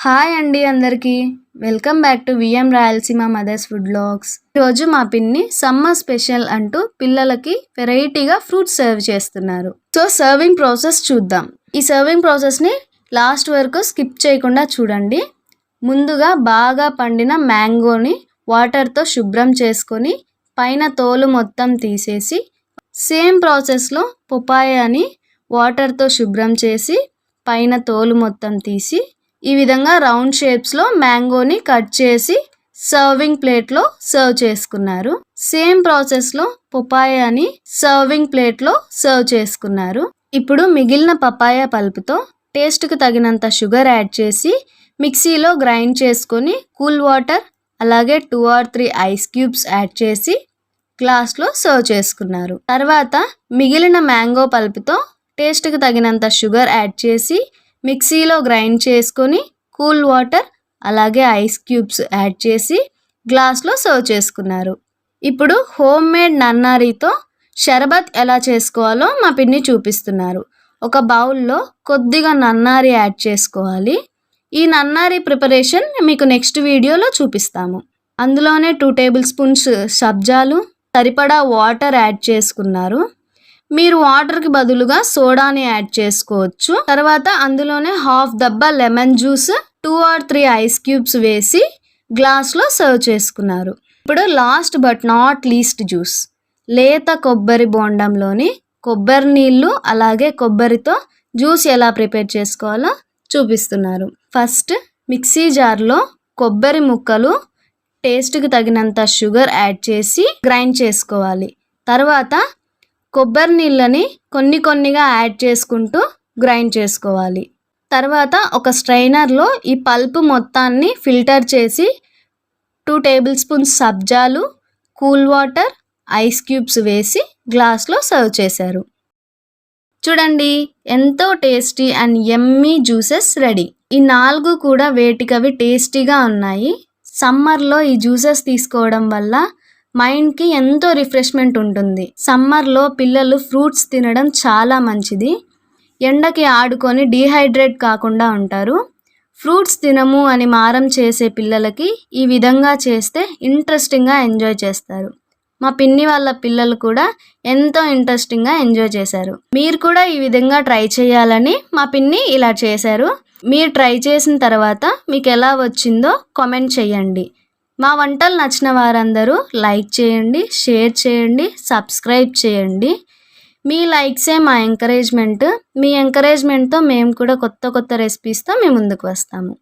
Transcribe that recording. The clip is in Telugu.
హాయ్ అండి అందరికీ. Welcome back to VM Rayalaseema mothers food blogs ఈరోజు మా పిన్ని సమ్మర్ స్పెషల్ అంటూ పిల్లలకి వెరైటీగా ఫ్రూట్స్ సర్వ్ చేస్తున్నారు. సో సర్వింగ్ ప్రాసెస్ చూద్దాం. ఈ సర్వింగ్ ప్రాసెస్ని లాస్ట్ వరకు స్కిప్ చేయకుండా చూడండి. ముందుగా బాగా పండిన మ్యాంగోని వాటర్తో శుభ్రం చేసుకొని పైన తోలు మొత్తం తీసేసి సేమ్ ప్రాసెస్లో పొపాయాని వాటర్తో శుభ్రం చేసి పైన తోలు మొత్తం తీసి ఈ విధంగా రౌండ్ షేప్స్లో మ్యాంగోని కట్ చేసి సర్వింగ్ ప్లేట్లో సర్వ్ చేసుకున్నారు. సేమ్ ప్రాసెస్లో పొపాయాని సర్వింగ్ ప్లేట్లో సర్వ్ చేసుకున్నారు. ఇప్పుడు మిగిలిన పపాయ పల్పుతో టేస్ట్కు తగినంత షుగర్ యాడ్ చేసి మిక్సీలో గ్రైండ్ చేసుకొని కూల్ వాటర్ అలాగే two or three ice cubes add చేసి గ్లాస్లో సర్వ్ చేసుకున్నారు. తర్వాత మిగిలిన మ్యాంగో పల్పుతో టేస్ట్కి తగినంత షుగర్ యాడ్ చేసి మిక్సీలో గ్రైండ్ చేసుకొని కూల్ వాటర్ అలాగే ఐస్ క్యూబ్స్ యాడ్ చేసి గ్లాస్లో సర్వ్ చేసుకున్నారు. ఇప్పుడు హోమ్ మేడ్ నన్నారీతో షర్బత్ ఎలా చేసుకోవాలో మా పిన్ని చూపిస్తున్నారు. ఒక బౌల్లో కొద్దిగా నన్నారి యాడ్ చేసుకోవాలి. ఈ నన్నారి ప్రిపరేషన్ మీకు నెక్స్ట్ వీడియోలో చూపిస్తాము. అందులోనే టూ టేబుల్ స్పూన్స్ సబ్జాలు సరిపడా వాటర్ యాడ్ చేసుకున్నారు. మీరు వాటర్కి బదులుగా సోడాని యాడ్ చేసుకోవచ్చు. తర్వాత అందులోనే half దబ్బా lemon juice two or three ice cubes వేసి గ్లాస్లో సర్వ్ చేసుకున్నారు. ఇప్పుడు last but not least juice. లేత కొబ్బరి బోండంలోని కొబ్బరి నీళ్ళు అలాగే కొబ్బరితో జ్యూస్ ఎలా ప్రిపేర్ చేసుకోవాలో చూపిస్తున్నారు. ఫస్ట్ మిక్సీ జార్లో కొబ్బరి ముక్కలు టేస్ట్కి తగినంత షుగర్ యాడ్ చేసి గ్రైండ్ చేసుకోవాలి. తర్వాత కొబ్బరి నీళ్ళని కొన్ని కొన్నిగా యాడ్ చేసుకుంటూ గ్రైండ్ చేసుకోవాలి. తర్వాత ఒక స్ట్రైనర్లో ఈ పల్ప్ మొత్తాన్ని ఫిల్టర్ చేసి టూ టేబుల్ స్పూన్స్ సబ్జాలు కూల్ వాటర్ ఐస్ క్యూబ్స్ వేసి గ్లాస్లో సర్వ్ చేశారు. చూడండి ఎంతో tasty and yummy juices ready. ఈ నాలుగు కూడా వేటికవి టేస్టీగా ఉన్నాయి. సమ్మర్లో ఈ జ్యూసెస్ తీసుకోవడం వల్ల మైండ్కి ఎంతో రిఫ్రెష్మెంట్ ఉంటుంది. సమ్మర్లో పిల్లలు ఫ్రూట్స్ తినడం చాలా మంచిది. ఎండకి ఆడుకొని డీహైడ్రేట్ కాకుండా ఉంటారు. ఫ్రూట్స్ తినము అని మారం చేసే పిల్లలకి ఈ విధంగా చేస్తే ఇంట్రెస్టింగ్గా ఎంజాయ్ చేస్తారు. మా పిన్ని వాళ్ళ పిల్లలు కూడా ఎంతో ఇంట్రెస్టింగ్గా ఎంజాయ్ చేశారు. మీరు కూడా ఈ విధంగా ట్రై చేయాలని మా పిన్ని ఇలా చేశారు. మీరు ట్రై చేసిన తర్వాత మీకు ఎలా వచ్చిందో కామెంట్ చేయండి. మా వంటలు నచ్చిన వారందరూ లైక్ చేయండి షేర్ చేయండి సబ్స్క్రైబ్ చేయండి. మీ లైక్సే మా ఎంకరేజ్మెంట్. మీ ఎంకరేజ్మెంట్తో మేము కూడా కొత్త కొత్త రెసిపీస్తో మేము ముందుకు వస్తాము.